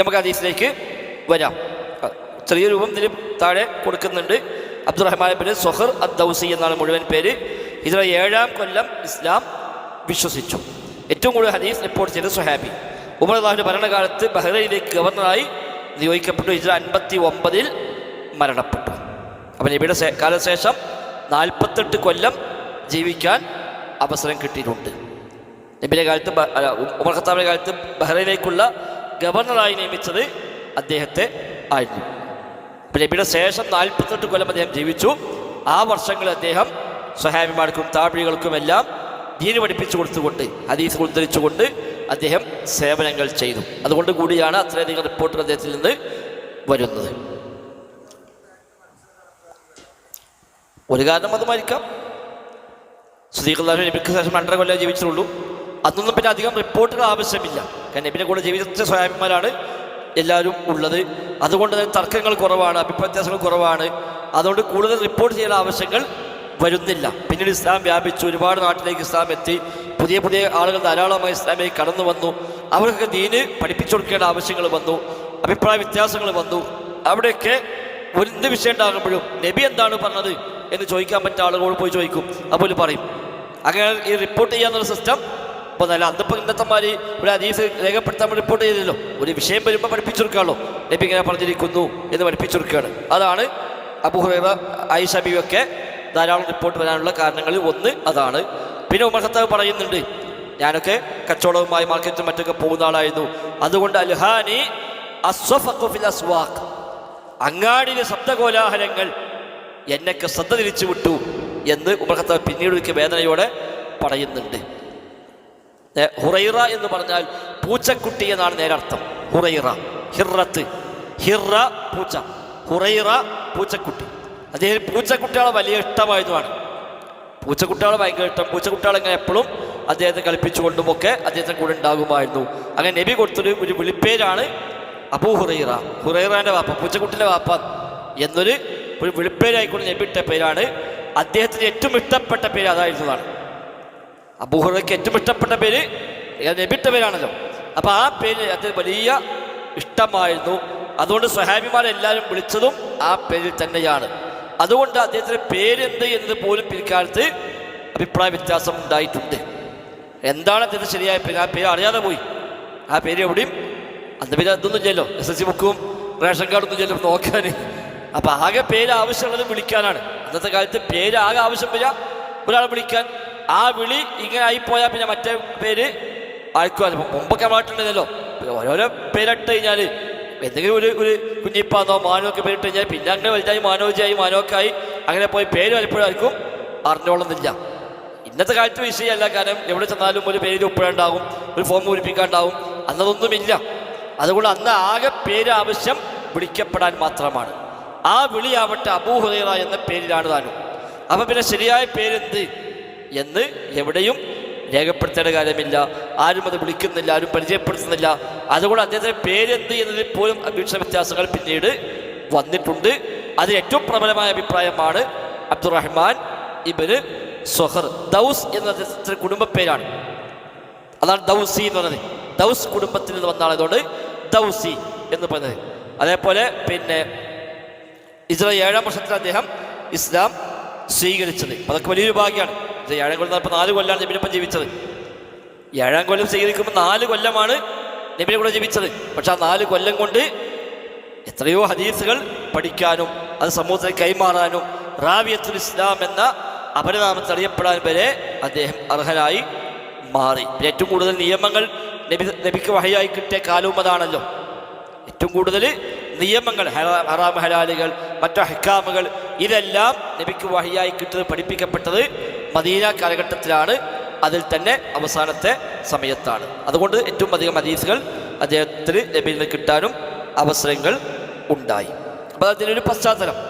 നമുക്ക് ഹദീസിലേക്ക് വരാം. ചെറിയ രൂപം ഇതിന് താഴെ കൊടുക്കുന്നുണ്ട്. അബ്ദുറഹ്മാൻ പേര് സൊഹർ അദ് ദൗസി എന്നാണ് മുഴുവൻ പേര്. ഇതിലെ ഏഴാം കൊല്ലം ഇസ്ലാം വിശ്വസിച്ചു. ഏറ്റവും കൂടുതൽ ഹദീസ് റിപ്പോർട്ട് ചെയ്ത സുഹാബി ഉമർ അള്ളാഹുവിന്റെ ഭരണകാലത്ത് ബഹ്റൈനിലേക്ക് ഗവർണറായി നിയോഗിക്കപ്പെട്ടു. ഇതിൽ അൻപത്തി ഒമ്പതിൽ മരണപ്പെട്ടു. അപ്പം നബിയുടെ കാലശേഷം നാൽപ്പത്തെട്ട് കൊല്ലം ജീവിക്കാൻ അവസരം കിട്ടിയിട്ടുണ്ട്. നബിയുടെ കാലത്ത് ഉമർ ഖത്താബിന്റെ കാലത്ത് ബഹ്റൈനിലേക്കുള്ള ഗവർണറായി നിയമിച്ചത് അദ്ദേഹത്തെ ആയിരുന്നു. നബിയുടെ ശേഷം നാൽപ്പത്തെട്ട് കൊല്ലം അദ്ദേഹം ജീവിച്ചു. ആ വർഷങ്ങളിൽ അദ്ദേഹം സ്വഹാബിമാർക്കും താപികൾക്കുമെല്ലാം ദീന് പഠിപ്പിച്ചു കൊടുത്തുകൊണ്ട് ഹദീസ് ഉദ്ധരിച്ചുകൊണ്ട് അദ്ദേഹം സേവനങ്ങൾ ചെയ്തു. അതുകൊണ്ട് കൂടിയാണ് അത്രയധികം റിപ്പോർട്ടുകൾ അദ്ദേഹത്തിൽ നിന്ന് വരുന്നത്. ഒരു കാരണം അതുമായിരിക്കാം സുദീഖുല്ലാഹു നബിക്ക് ശേഷം രണ്ടര കൊല്ലം ജീവിച്ചിട്ടുള്ളൂ. അന്നൊന്നും പിന്നെ അധികം റിപ്പോർട്ടുകൾ ആവശ്യമില്ല. കാരണം നബിനെ കൂടെ ജീവിച്ച സ്വയംമാരാണ് എല്ലാവരും ഉള്ളത്. അതുകൊണ്ട് തന്നെ തർക്കങ്ങൾ കുറവാണ് അഭിപ്രായ വ്യത്യാസങ്ങൾ കുറവാണ്. അതുകൊണ്ട് കൂടുതൽ റിപ്പോർട്ട് ചെയ്യേണ്ട ആവശ്യങ്ങൾ വരുന്നില്ല. പിന്നീട് ഇസ്ലാം വ്യാപിച്ചു. ഒരുപാട് നാട്ടിലേക്ക് ഇസ്ലാം എത്തി. പുതിയ പുതിയ ആളുകൾ ധാരാളമായി ഇസ്ലാമിലേക്ക് കടന്നു വന്നു. അവർക്കൊക്കെ ദീന് പഠിപ്പിച്ചു കൊടുക്കേണ്ട ആവശ്യങ്ങൾ വന്നു. അഭിപ്രായ വ്യത്യാസങ്ങൾ വന്നു. അവിടെയൊക്കെ എന്ത് വിഷയം ഉണ്ടാകുമ്പോഴും നബി എന്താണ് പറഞ്ഞത് എന്ന് ചോദിക്കാൻ പറ്റിയ ആളുകളോട് പോയി ചോദിക്കും. അപ്പോൾ പറയും. അങ്ങനെ ഈ റിപ്പോർട്ട് ചെയ്യാന്നുള്ള സിസ്റ്റം ഇപ്പോൾ നല്ല അന്നിപ്പോൾ ഇന്നത്തെ മാതിരി ഒരു ഹദീസ് രേഖപ്പെടുത്താൻ റിപ്പോർട്ട് ചെയ്തില്ലല്ലോ ഒരു വിഷയം വരുമ്പോൾ പഠിപ്പിച്ചു കൊടുക്കാമല്ലോ നബി ഇങ്ങനെ പറഞ്ഞിരിക്കുന്നു എന്ന് പഠിപ്പിച്ചു കൊടുക്കുകയാണ് അതാണ് അബുഹുറ ആയിഷ ബിയൊക്കെ ധാരാളം റിപ്പോർട്ട് വരാനുള്ള കാരണങ്ങളിൽ ഒന്ന് അതാണ്. പിന്നെ ഉമർ ഖത്താബ് പറയുന്നുണ്ട് ഞാനൊക്കെ കച്ചവടവുമായി മാർക്കറ്റും മറ്റൊക്കെ പോകുന്ന ആളായിരുന്നു. അതുകൊണ്ട് അൽഹാനി അസ്വാഖ്. അങ്ങാടിയിലെ ശബ്ദകോലാഹലങ്ങൾ എന്നൊക്കെ ശ്രദ്ധ തിരിച്ചു വിട്ടു എന്ന് ഉമർ ഖത്താബ് പിന്നീട് വേദനയോടെ പറയുന്നുണ്ട്. ഹുറൈറ എന്ന് പറഞ്ഞാൽ പൂച്ചക്കുട്ടി എന്നാണ് നേരർത്ഥം ഹുറൈറ ഹിറത്ത്. ഹിറ പൂച്ച. ഹുറൈറ പൂച്ചക്കുട്ടി. അദ്ദേഹം പൂച്ചക്കുട്ടികളെ വലിയ ഇഷ്ടമായതുമാണ്. പൂച്ചക്കുട്ടികളെ ഭയങ്കര ഇഷ്ടം. പൂച്ചക്കുട്ടികളെ എപ്പോഴും അദ്ദേഹത്തെ കളിപ്പിച്ചുകൊണ്ടും ഒക്കെ അദ്ദേഹത്തിന് കൂടെ ഉണ്ടാകുമായിരുന്നു. അങ്ങനെ നബി കൊടുത്തൊരു ഒരു വിളിപ്പേരാണ് അബൂ ഹുറൈറ. ഹുറൈറാന്റെ വാപ്പ പൂച്ചക്കുട്ടിന്റെ വാപ്പ എന്നൊരു ഒരു വിളിപ്പേരായിക്കൊണ്ട് നബി ഇട്ട പേരാണ്. അദ്ദേഹത്തിന് ഏറ്റവും ഇഷ്ടപ്പെട്ട പേര് അതായിരുന്നതാണ് അബൂഹുറയ്ക്ക് ഏറ്റവും ഇഷ്ടപ്പെട്ട പേര് നബിട്ട പേരാണല്ലോ. അപ്പോൾ ആ പേര് അദ്ദേഹം വലിയ ഇഷ്ടമായിരുന്നു. അതുകൊണ്ട് സ്വഹാബിമാരെല്ലാവരും വിളിച്ചതും ആ പേരിൽ തന്നെയാണ്. അതുകൊണ്ട് അദ്ദേഹത്തിന്റെ പേരെന്ത് എന്നത് പോലും പിൽക്കാലത്ത് അഭിപ്രായ വ്യത്യാസം ഉണ്ടായിട്ടുണ്ട്. എന്താണ് അദ്ദേഹത്തിന് ശരിയായ പേര്? ആ പേര് അറിയാതെ പോയി. ആ പേര് എവിടെയും അന്ന് പിന്നെ അതൊന്നും ഇല്ലല്ലോ എസ് എസ് സി ബുക്കും റേഷൻ കാർഡൊന്നും ഇല്ലല്ലോ നോക്കാൻ. അപ്പോൾ ആകെ പേര് ആവശ്യമുള്ളത് വിളിക്കാനാണ്. അന്നത്തെ കാലത്ത് പേര് ആകെ ആവശ്യം വരിക ഒരാളെ വിളിക്കാൻ ആ വിളി ഇങ്ങനെ ആയിപ്പോയാൽ പിന്നെ മറ്റേ പേര് ആർക്കും അത് മുമ്പൊക്കെ നമ്മളായിട്ടുണ്ടല്ലോ ഓരോരോ പേരിട്ട് കഴിഞ്ഞാൽ എന്തെങ്കിലും ഒരു ഒരു കുഞ്ഞിപ്പാന്നോ മാനോക്കെ പേരിട്ട് കഴിഞ്ഞാൽ പിന്നെ അങ്ങനെ വലുതായി മാനോജിയായി മാനോക്കായി അങ്ങനെ പോയി പേര് പലപ്പോഴും ആർക്കും അറിഞ്ഞോളുന്നില്ല. ഇന്നത്തെ കാലത്ത് വിഷയമല്ല കാരണം എവിടെ ചെന്നാലും ഒരു പേര് ഒപ്പിടാണ്ടാവും ഒരു ഫോം പൂരിപ്പിക്കാണ്ടാവും അന്നതൊന്നുമില്ല. അതുകൊണ്ട് അന്ന് ആകെ പേര് ആവശ്യം വിളിക്കപ്പെടാൻ മാത്രമാണ്. ആ വിളിയാവട്ടെ അബൂഹുറൈറ എന്ന പേരിലാണ് താനും. അപ്പം പിന്നെ ശരിയായ പേരെന്ത്? എന്ന് എവിടെയും രേഖപ്പെടുത്തേണ്ട കാര്യമില്ല. ആരും അത് വിളിക്കുന്നില്ല ആരും പരിചയപ്പെടുത്തുന്നില്ല. അതുകൊണ്ട് അദ്ദേഹത്തിന്റെ പേരെന്ത് എന്നതിൽ പോലും അപേക്ഷ വ്യത്യാസങ്ങൾ പിന്നീട് വന്നിട്ടുണ്ട്. അതിൽ ഏറ്റവും പ്രബലമായ അഭിപ്രായമാണ് അബ്ദുറഹ്മാൻ ഇബന് സൊഹർ. ദൗസ് എന്ന അദ്ദേഹത്തിന്റെ കുടുംബ പേരാണ്. അതാണ് ദൗസി എന്ന് പറയുന്നത്. ദൗസ് കുടുംബത്തിൽ നിന്ന് വന്നാണ് ആളായതുകൊണ്ട് ദൗസി എന്ന് പറയുന്നത്. അതേപോലെ പിന്നെ ഇസ്രായേൽ ഏഴാം വർഷത്തിൽ അദ്ദേഹം ഇസ്ലാം സ്വീകരിച്ചത്. അതൊക്കെ വലിയൊരു ഭാഗ്യമാണ്. ഇത് ഏഴാം കൊല്ലം നടപ്പ് നാല് കൊല്ലമാണ് നബിനൊപ്പം ജീവിച്ചത്. ഏഴാം കൊല്ലം സ്വീകരിക്കുമ്പോൾ നാല് കൊല്ലമാണ് നബിനെ കൂടെ ജീവിച്ചത്. പക്ഷെ ആ നാല് കൊല്ലം കൊണ്ട് എത്രയോ ഹദീസുകൾ പഠിക്കാനും അത് സമൂഹത്തിൽ കൈമാറാനും റാവിയത്തുൽ ഇസ്ലാം എന്ന അപരനാമത്തിൽ അറിയപ്പെടാൻ വരെ അദ്ദേഹം അർഹനായി മാറി. ഏറ്റവും കൂടുതൽ നിയമങ്ങൾ നബി നബിക്ക് വഹയായി കിട്ടിയ കാലവും അതാണല്ലോ. ഏറ്റവും കൂടുതൽ നിയമങ്ങൾ ഹറാ- ഹലാലുകൾ മറ്റു ഹക്കാമുകൾ ഇതെല്ലാം നബിക്ക് വഹിയായി കിട്ടുന്നത് പഠിപ്പിക്കപ്പെട്ടത് മദീന കാലഘട്ടത്തിലാണ്. അതിൽ തന്നെ അവസാനത്തെ സമയത്താണ്. അതുകൊണ്ട് ഏറ്റവും അധികം ഹദീസുകൾ അദ്ദേഹത്തിന് നബിയിൽ നിന്ന് കിട്ടാനും അവസരങ്ങൾ ഉണ്ടായി. അപ്പോൾ അതിനൊരു പശ്ചാത്തലം.